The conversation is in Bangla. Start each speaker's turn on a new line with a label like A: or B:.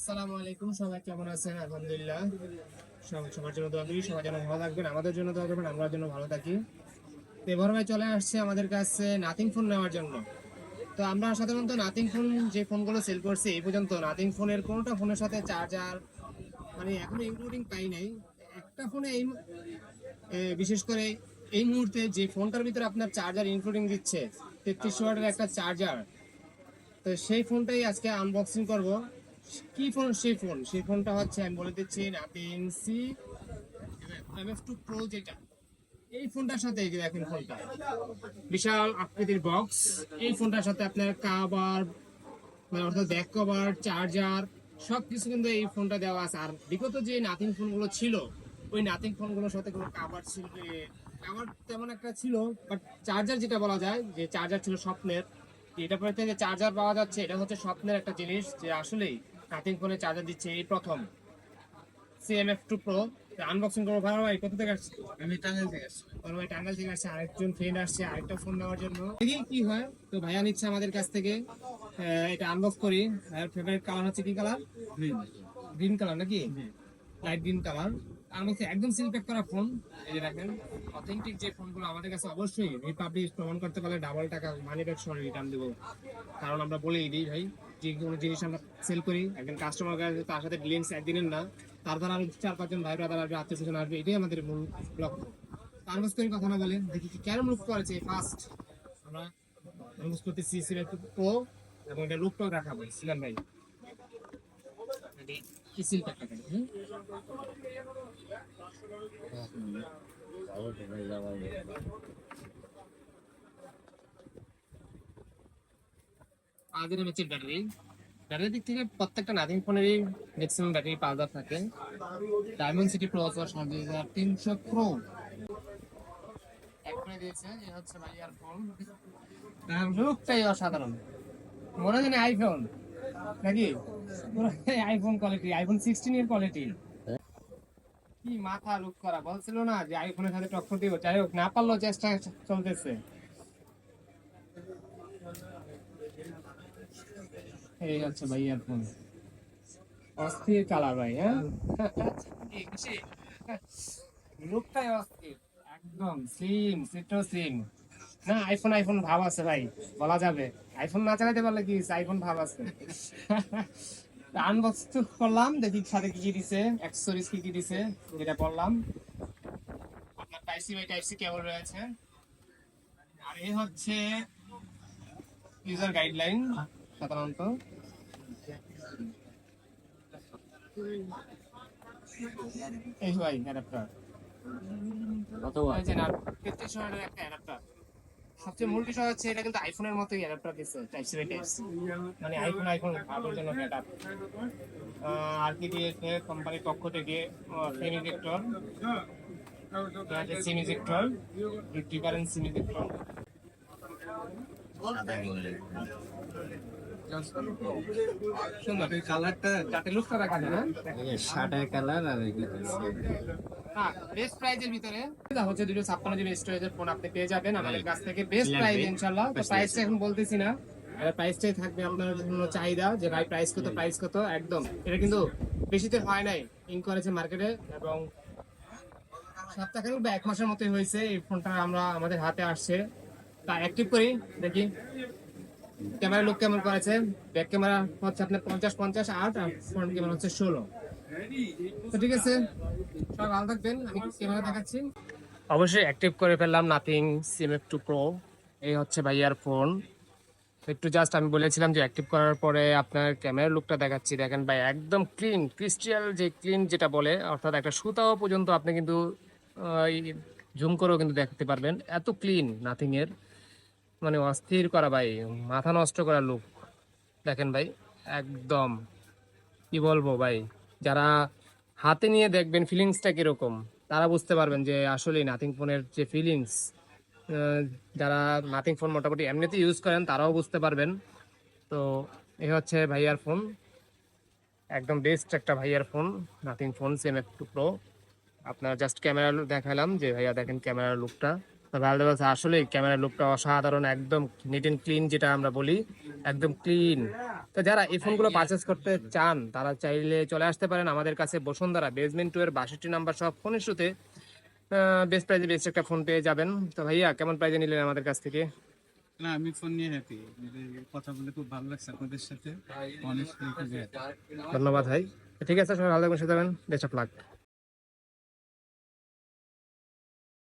A: আসসালামু আলাইকুম, সবাই কেমন আছেন? আলহামদুলিল্লাহ। সবার জন্য দোয়া করি, সবার জন্য ভালো থাকবেন, আমাদের জন্য দোয়া করবেন আমরা জন্য ভালো থাকি। এবার ভাই চলে আসছে আমাদের কাছে নাথিং ফোন নেওয়ার জন্য। তো আমরা সাধারণত নাথিং ফোন যে ফোনগুলো সেল করছি, এই পর্যন্ত নাথিং ফোনের কোনোটা ফোনের সাথে চার্জার মানে এখনও ইনক্লুডিং পাই নাই। একটা ফোনে এই বিশেষ করে এই মুহূর্তে যে ফোনটার ভিতরে আপনার চার্জার ইনক্লুডিং দিচ্ছে তেত্রিশশো ওয়াটের একটা চার্জার তো সেই ফোনটাই আজকে আনবক্সিং করব। কি ফোন? সেই ফোন। সেই ফোনটা হচ্ছে, আমি বলে দিচ্ছি nothing C M F two pro যেটা। এই ফোনটার সাথে এই যে দেখেন ফোনটা। বিশাল আকৃতির বক্স এই ফোনটার সাথে আপনার কাভার মানে অর্থাৎ ব্যাক কভার চার্জার সব কিছু কিন্তু এই ফোনটা দেওয়া আছে। আর বিগত যে নাথিং ফোনগুলো ছিল, ওই নাথিং ফোনগুলোর সাথে কোনো কাভার ছিল কাভার তেমন একটা ছিল বাট চার্জার যেটা বলা যায়, যে চার্জার ছিল স্বপ্নের, এটা পরে যে চার্জার পাওয়া যাচ্ছে, এটা হচ্ছে স্বপ্নের একটা জিনিস, যে আসলেই নাথিং ফোনে চার্জার দিচ্ছে এই প্রথম সিএমএফ টু প্রো আনবক্সিং করব ভালো ভাই কোথা থেকে আসছে?
B: আমি টাঙ্গাইল থেকে আসছি।
A: ওর ভাই টাঙ্গাইল থেকে আসছে আরেকজন ফ্রেন্ড আসছে আরেকটা ফোন নেওয়ার জন্য। দেখি কি হয়। তো ভাইয়া নিচ্ছে আমাদের কাছ থেকে এটা আনবক্স করি। ভাইয়ার ফেভারিট কালার হচ্ছে কি কালার গ্রিন কালার নাকি? লাইট গ্রিন কালার আনবক্সিং একদম সিল প্যাক করা ফোন এই যে দেখেন অথেন্টিক যে ফোনগুলো আমাদের কাছে অবশ্যই রিপাবলিক প্রমাণ করতে পারলে ডাবল টাকা মানি ব্যাক সহ রিটার্ন দেবো। কারণ আমরা বলেই দিই ভাই যে কোনো জিনিস আমরা সেল করি, একজন কাস্টমার তার সাথে ডিলিংস একদিনের না, তার দ্বারা আরও চার পাঁচজন ভাই ব্রাদার আসবে, আত্মীয় স্বজন আসবে, এটাই আমাদের মূল লক্ষ্য। আনবক্স করে কথা না বলে দেখি কেন লুক করেছে ফার্স্ট আমরা আনবক্স করতেছি সিলেট প্রো এবং এটা লুকটাও দেখাবো সিলাম ভাই। এটি কি সিল প্যাকটা দেখেন হুম? আমাদের হচ্ছে ব্যাটারি ব্যাটারির দিক থেকে প্রত্যেকটা নাথিং ফোনেরই ম্যাক্সিমাম ব্যাটারি পাওয়া থাকে। ডায়মন্ড সিটি প্রসেসর হাজার তিনশো প্রো করে দিয়েছে এই হচ্ছে ভাই ফোন লুকটাই অসাধারণ। মনে হয় আইফোন নাকি? আইফোন কোয়ালিটি আইফোন সিক্সটিন এর কোয়ালিটি কি মাথা লুক করা, বলছিল না যে আইফোনের সাথে টক্কর দিব যাই হোক, না পারলেও চেষ্টা চলতেছে। এই হচ্ছে ভাই ইয়ারফোন অস্থির কালার ভাই হ্যাঁ? লুকটাই অস্থির, একদম স্লিম সিটো স্লিম না আইফোন আইফোন ভাব আছে ভাই, বলা যাবে। আইফোন না চালাতে পারলে কি আইফোন ভাব আছে। আনবক্স তো করলাম, দেখি সাথে কি কি দিছে অ্যাক্সেসরিজ কি কি দিছে, যেটা বললাম আপনার type C by type C cable রয়েছে। আর এই হচ্ছে ইউজার গাইডলাইন সাধারণত। এই অ্যাডাপ্টার
B: কত
A: এই যে না তেত্রিশ হাজারের একটা অ্যাডাপ্টার সবচেয়ে মূল বিষয় হচ্ছে এটা কিন্তু আইফোনের মতোই অ্যাডাপ্টার দিচ্ছে টাইপ সি টাইপ সি মানে আইফোন আইফোন ভাবের জন্য সেটআপ আর কি দিয়েছে কোম্পানির পক্ষ থেকে ejector SIM ejector different SIM ejector best ভিতরে ফোন আপনি পেয়ে যাবেন আমাদের কাছ থেকে বেস্ট এখন বলতেছি না থাকবে চাহিদা যে ভাই প্রাইস প্রাইস একদম এটা কিন্তু বেশিতে হয় নাই মার্কেটে এবং এক মাসের হয়েছে এই ফোনটা আমরা আমাদের হাতে আসছে তা অ্যাক্টিভ করি দেখি ক্যামেরা লুক কেমন করেছে? ব্যাক ক্যামেরা হচ্ছে আপনার পঞ্চাশ পঞ্চাশ, আট, আর ফ্রন্ট ক্যামেরা হচ্ছে ষোলো। তো ঠিক আছে, সবাই ভালো থাকবেন, আমি ক্যামেরা দেখাচ্ছি। অবশ্যই অ্যাক্টিভ করে ফেললাম নাথিং সিএমএফ টু প্রো এই হচ্ছে ভাইয়ার ফোন একটু জাস্ট আমি বলেছিলাম যে অ্যাক্টিভ করার পরে আপনার ক্যামেরার লুকটা দেখাচ্ছি। দেখেন ভাই, একদম ক্লিন ক্রিস্টাল যে ক্লিন যেটা বলে, অর্থাৎ একটা সুতাও পর্যন্ত আপনি কিন্তু জুম করেও কিন্তু দেখতে পারবেন। এত ক্লিন নাথিং এর। মানে অস্থির করা ভাই, মাথা নষ্ট করা লুক। দেখেন ভাই, একদম। কি বলব ভাই, যারা হাতে নিয়ে দেখবেন ফিলিংসটা কীরকম, তারা বুঝতে পারবেন যে আসলে নাথিং ফোনের যে ফিলিংস যারা নাথিং ফোন মোটামুটি এমনিতে ইউজ করেন, তারাও বুঝতে পারবেন। তো এ হচ্ছে ভাইয়ার ফোন একদম বেস্ট একটা ভাইয়ার ফোন নাথিং ফোন সেম একটু প্রো আপনার জাস্ট ক্যামেরা দেখালাম যে ভাইয়া দেখেন ক্যামেরার লুকটা ভালো বলছে। আসলে ক্যামেরার লুকটা অসাধারণ একদম নিট এন্ড ক্লিন যেটা আমরা বলি একদম ক্লিন তো যারা এই ফোনগুলো পারচেস করতে চান তারা চাইলে চলে আসতে পারেন আমাদের কাছে বসুন্ধরা বেসমেন্ট টু এর বাষট্টি নাম্বার সব ফোনের ইস্যুতে বেস্ট প্রাইজে বেস্ট একটা ফোন পেয়ে যাবেন। তো ভাইয়া কেমন প্রাইজে নিলেন আমাদের কাছ থেকে?
C: না আমি ফোন নিয়ে হ্যাপি কথা বলে খুব ভালো লাগছে আপনাদের সাথে।
A: ধন্যবাদ ভাই। ঠিক আছে সবাই ভালো থাকবেন থাকবেন। Best of